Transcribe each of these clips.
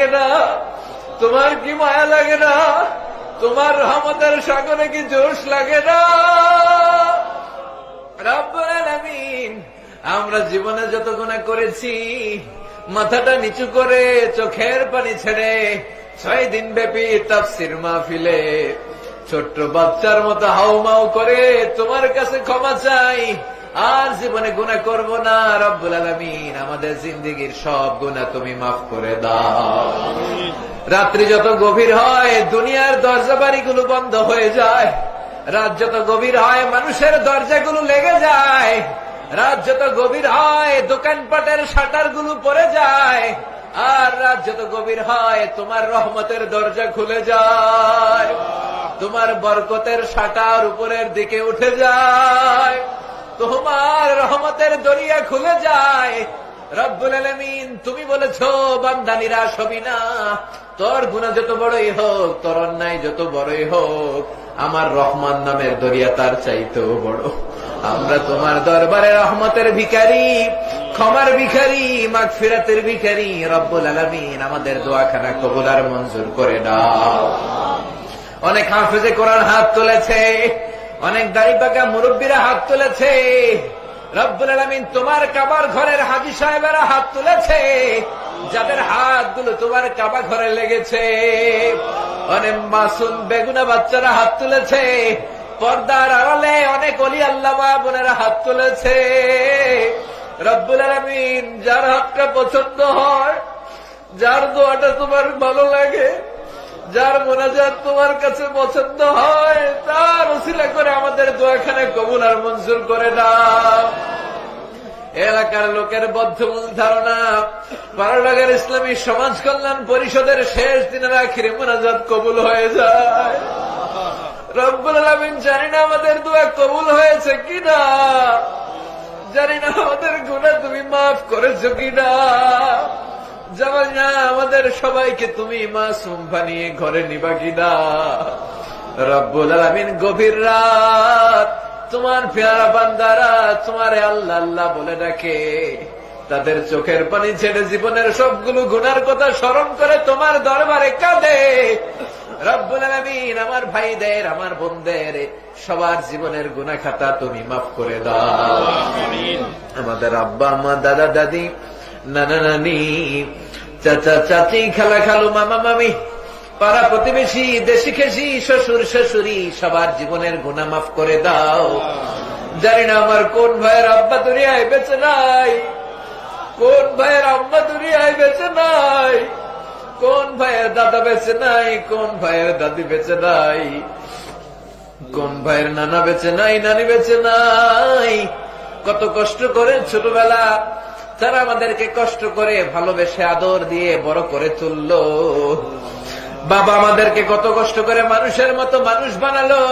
লাগে না। তোমার কি মায়া লাগে না? তোমার রহমতের সাগরে কি জোশ লাগে না? আমরা জীবনে যত গুণা করেছি, মাথাটা নিচু করে চোখের পানি ছেড়ে ছয় দিন ব্যাপী তাফসির মাহফিলে ছোট্ট বাচ্চার মতো হাউমাউ করে তোমার কাছে ক্ষমা চাই। আর জীবনে গুণা করব না, রব্বুল আলামিন, আমাদের জিন্দিগির সব গুণা তুমি মাফ করে দাও। রাত্রি যত গভীর হয়, দুনিয়ার দরজা বাড়িগুলো বন্ধ হয়ে যায়। রাত যত গভীর হয়, মানুষের দরজাগুলো লেগে যায়। রাত যত গভীর হয়, দোকানপাটের শাটারগুলো পড়ে যায়। আর রাত যত গভীর হয়, তোমার রহমতের দরজা খুলে যায়। তোমার বরকতের শাটার উপরের দিকে উঠে যায়। তোমার রহমতের দরিয়া খুলে যায়। রব্বুল আলমিন, তুমি বলেছ, বান্দা নিরাশ হবি না। তোর গুণা যত বড়ই হোক, তোর অন্যায় যত বড়ই হোক, আমার রহমান নামের দরিয়া তার চাইতেও বড়। আমরা তোমার দরবারে রহমতের ভিখারি, ক্ষমার ভিখারি মাগ ফিরাতের ভিখারি। রব্বুল আলমিন, আমাদের দোয়াখানা কবুলার মঞ্জুর করে দাও। অনেক হাফেজে কোরআন হাত তুলেছে। অনেক দাড়ি পাকা মুরব্বীরা হাত তুলেছে। রব্বুল আলমিন তোমার কাবার ঘরের হাজি সাহেবেরা হাত তুলেছে। যাদের হাতগুলো তোমার কাবা ঘরে লেগেছে। অনেক মাসুম বেগুনা বাচ্চারা হাত তুলেছে। পর্দার আড়ালে অনেক অলি আল্লামা বোনেরা হাত তুলেছে। রব্বুল আলমিন যার হাতটা পছন্দ হয়, যার দোয়াটা তোমার ভালো লাগে যার মোনাজাত তোমার কাছে পছন্দ হয়, তার ওসিলা করে আমাদের দোয়াখানে কবুল আর মঞ্জুর করে দাও। এলাকার লোকের বদ্ধমূল ধারণা পারাডাগার ইসলামী সমাজ কল্যাণ পরিষদের শেষ দিনের আখিরে মোনাজাত কবুল হয়ে যায়। রব্বুল আলমিন জানি না আমাদের দোয়া কবুল হয়েছে কিনা, জানি না আমাদের গুণা তুমি মাফ করেছ কিনা। জামাল না আমাদের সবাইকে তুমি মাসুম বানিয়ে ঘরে নিবা কিনা? রব্বুল আলমিন গভীর রাত তোমার পেয়ারা বান্দারা তোমার আল্লাহ আল্লাহ বলে ডাকে। তাদের চোখের পানি ছেড়ে জীবনের সবগুলো গুনার কথা স্মরণ করে তোমার দরবারে কাঁদে। রব্বুল আলমিন আমার ভাইদের আমার বোনদের সবার জীবনের গুনা খাতা তুমি মাফ করে দাও। আমাদের আব্বা আম্মা দাদা দাদি নানা নানি চাচা, চাচি, খালা, খালু, মামা, মামি। পাড়া প্রতিবেশী, দেশি খেসি শ্বশুর, শ্বশুরি, সবার জীবনের গুণা মাফ করে দাও। জানি না আমার কোন ভাইয়ের আব্বা দুনিয়ায় বেঁচে নাই। কোন ভাইয়ের আম্মা দুনিয়ায় বেঁচে নাই। কোন ভাইয়ের দাদা বেঁচে নাই, কোন ভাইয়ের দাদি বেঁচে নাই। কোন ভাইয়ের নানা বেঁচে নাই, নানি বেঁচে নাই। কত কষ্ট করে ছোটবেলা তারা আমাদেরকে কষ্ট করে ভালোবেসে আদর দিয়ে বড় করে তুললো, বাবা আমাদেরকে কত কষ্ট করে মানুষের মতো মানুষ বানালো।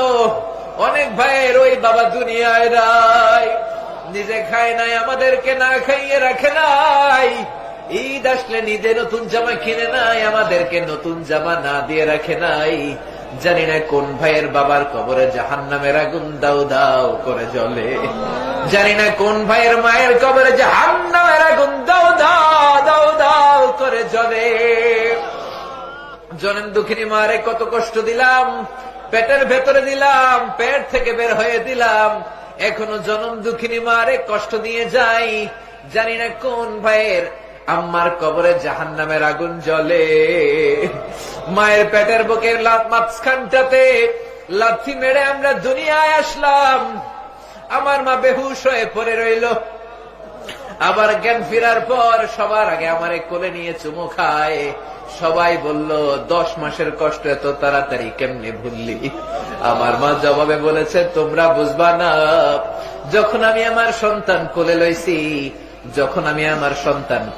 অনেক ভাইয়ের ওই বাবা দুনিয়ায় নাই, নিজে খায় নাই, আমাদেরকে না খাইয়ে রাখে নাই। ঈদ আসলে নিজে নতুন জামা কিনে নাই, আমাদেরকে নতুন জামা না দিয়ে রাখে নাই। জানি না কোন ভাইয়ের বাবার কবরে জাহান নামের আগুন দাও দাও করে জ্বলে। জানি না কোন ভাইয়ের মায়ের কবরে জাহান নামের আগুন দাও দাও দাও দাও করে জ্বলে। জনেন দুঃখিনী মারে, কত কষ্ট দিলাম, পেটের ভেতরে দিলাম, পেট থেকে বের হয়ে দিলাম। এখনও জনম দুঃখিনী মারে, কষ্ট দিয়ে যাই। জানি না কোন ভাইয়ের আম্মার কবরে জাহান নামের আগুন জ্বলে। মায়ের পেটের বুকের মাঝখানটাতে লাথি মেরে আমরা দুনিয়ায় আসলাম। আমার মা বেহুশ হয়ে পড়ে রইল। আবার জ্ঞান ফেরার পর সবার আগে আমার কোলে নিয়ে চুমু খায়। সবাই বলল, দশ মাসের কষ্ট এত তাড়াতাড়ি কেমনে ভুললি? আমার মা জবাবে বলেছে, তোমরা বুঝবা না, যখন আমি আমার সন্তান কোলে লইছি, যখন আমি আমার সন্তান